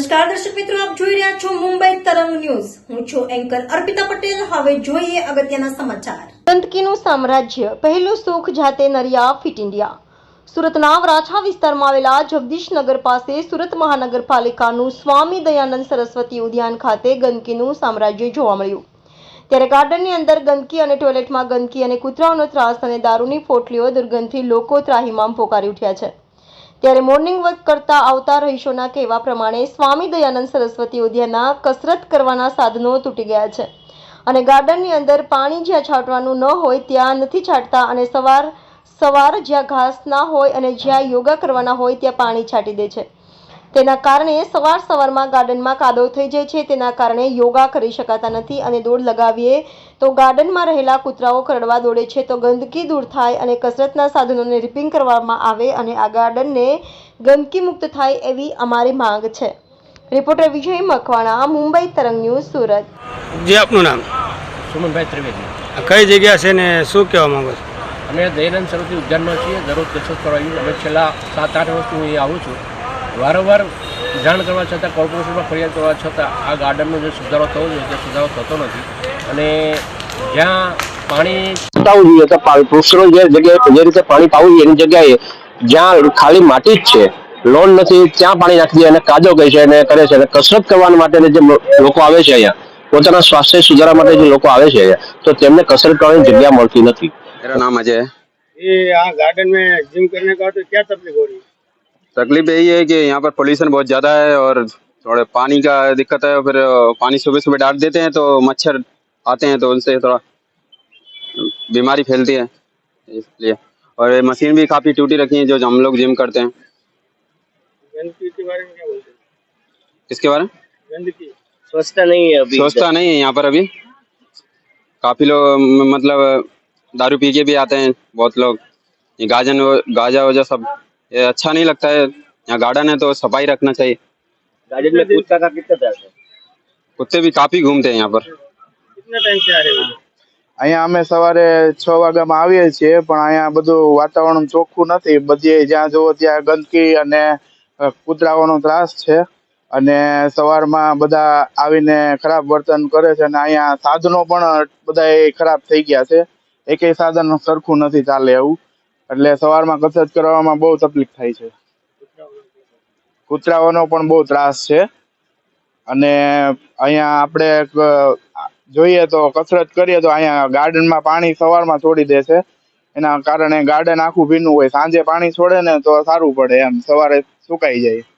નમસ્કાર, દર્શક મિત્રો, આપ જોઈ રહ્યા છો મુંબઈ તરંગ ન્યૂઝ. હું છું એન્કર અર્પિતા પટેલ. હવે જોઈએ અગત્યના સમાચાર. ગંદકીનું સામ્રાજ્ય, પહેલું સુખ જાતે નરિયા, ફિટ ઇન્ડિયા. સુરતના વરાછા વિસ્તારમાં આવેલા જગદીશનગર પાસે સુરત મહાનગરપાલિકાનું સ્વામી દયાનંદ સરસ્વતી ઉદ્યાન ખાતે ગંદકીનું સામ્રાજ્ય જોવા મળ્યું. ત્યારે ગાર્ડનની અંદર ગંદકી અને ટોયલેટમાં ગંદકી અને કૂતરાઓનો ત્રાસ અને દારૂની પોટલીઓ દુર્ગંધથી લોકો ત્રાહીમામ પોકારી ઉઠ્યા છે. ત્યારે મોર્નિંગ વોક કરતા આવતા રહીશોના કહેવા પ્રમાણે સ્વામી દયાનંદ સરસ્વતી ઉદ્યાનના કસરત કરવાના સાધનો તૂટી ગયા છે. અને ગાર્ડનની અંદર પાણી જ્યાં છાંટવાનું ન હોય ત્યાં નથી છાંટતા અને સવાર સવાર જ્યાં ઘાસ ના હોય અને જ્યાં યોગા કરવાના હોય ત્યાં પાણી છાંટી દે છે. તેના કારણે સવાર સવારમાં ગાર્ડનમાં કાદવ થઈ જાય છે. તેના કારણે યોગા કરી શકાતા નથી અને દોડ લગાવીએ તો ગાર્ડનમાં રહેલા કૂતરાઓ કરડવા દોડે છે. તો ગંદકી દૂર થાય અને કસરતના સાધનોને રિપેરિંગ કરવામાં આવે અને આ ગાર્ડનને ગંદકી મુક્ત થાય એવી અમારી માંગ છે. રિપોર્ટર વિજય મકવાણા મુંબઈ તરંગ ન્યૂઝ સુરત. જે આપનું નામ? સુમનભાઈ ત્રિવેદી. કઈ જગ્યા છે ને શું કહેવા માંગો છો? અમે દયાનંદ સરસ્વતી ઉદ્યાનમાં છીએ. દરરોજ કસરત કરવા અમે છેલ્લા સાત આઠ વર્ષથી હું અહીં આવું છું. વારંવાર જાણ કરવા છતાં કોર્પોરેશનમાં ફરિયાદ કરવા છતાં આ ગાર્ડનનો જે સુધારો થવો જોઈએ તે સુધારો થતો નથી અને જ્યાં પાણી પાવું જોઈએ તો પા- વૃક્ષોની જે જગ્યાએ જે રીતે પાણી પાવું જોઈએ એની જગ્યાએ જ્યાં ખાલી માટી જ છે લોન નથી ત્યાં પાણી નાખી દે અને કાદો કહે છે અને કરે છે અને કસરત કરવા માટે જે લો- લોકો આવે છે અહીંયા પોતાના સ્વાસ્થ્ય સુધારવા માટે જે લોકો આવે છે અહીંયા તો તેમને કસરત કરવાની જગ્યા મળતી નથી मेरा नाम अजय है ये यहाँ गार्डन में जिम करने का तो क्या तकलीफ हो रही है तकलीफ़ यही है कि यहाँ पर पोल्यूशन बहुत ज़्यादा है और थोड़े पानी का दिक्कत है फिर पानी सुबह सुबह डाल देते हैं तो मच्छर आते हैं तो उनसे थोड़ा बीमारी फैलती है इसलिए। और ये मशीन भी काफ़ी टूटी रखी है जो हम लोग जिम करते हैं। इसके बारे में स्वच्छता नहीं है अभी स्वच्छता नहीं है यहाँ पर अभी। काफ़ी लोग मतलब दारू पी के भी आते हैं बहुत लोग। गाजन गाजा वजह सब ये अच्छा नहीं लगता है यहाँ गार्डन है तो सफाई रखना चाहिए गार्डन में कूदका का कितना है कुत्ते भी काफ़ी घूमते हैं यहाँ पर कितने टाइम से आ रहे हो અહીંયા અમે સવારે છ વાગ્યામાં આવીએ છીએ પણ અહીંયા બધું વાતાવરણ ચોખ્ખું નથી બધી જ્યાં જુઓ ત્યાં ગંદકી અને અ, કૂતરાઓનો ત્રાસ છે અને સવારમાં બધા આવીને ખરાબ વર્તન કરે છે અને અહીંયા સાધનો પણ બધા ખરાબ થઈ ગયા છે એકેય સાધન સરખું નથી ચાલે એવું એટલે સવારમાં કસરત કરવામાં બહુ તકલીફ થાય છે. કૂતરાઓનો પણ બહુ ત્રાસ છે. અને અહીંયા આપણે જોઈએ તો કસરત કરીએ તો અહીંયા ગાર્ડનમાં પાણી સવારમાં છોડી દે છે. એના કારણે ગાર્ડન આખું ભીનું હોય. સાંજે પાણી છોડે ને તો સારું પડે એમ. સવારે સુકાઈ જાય.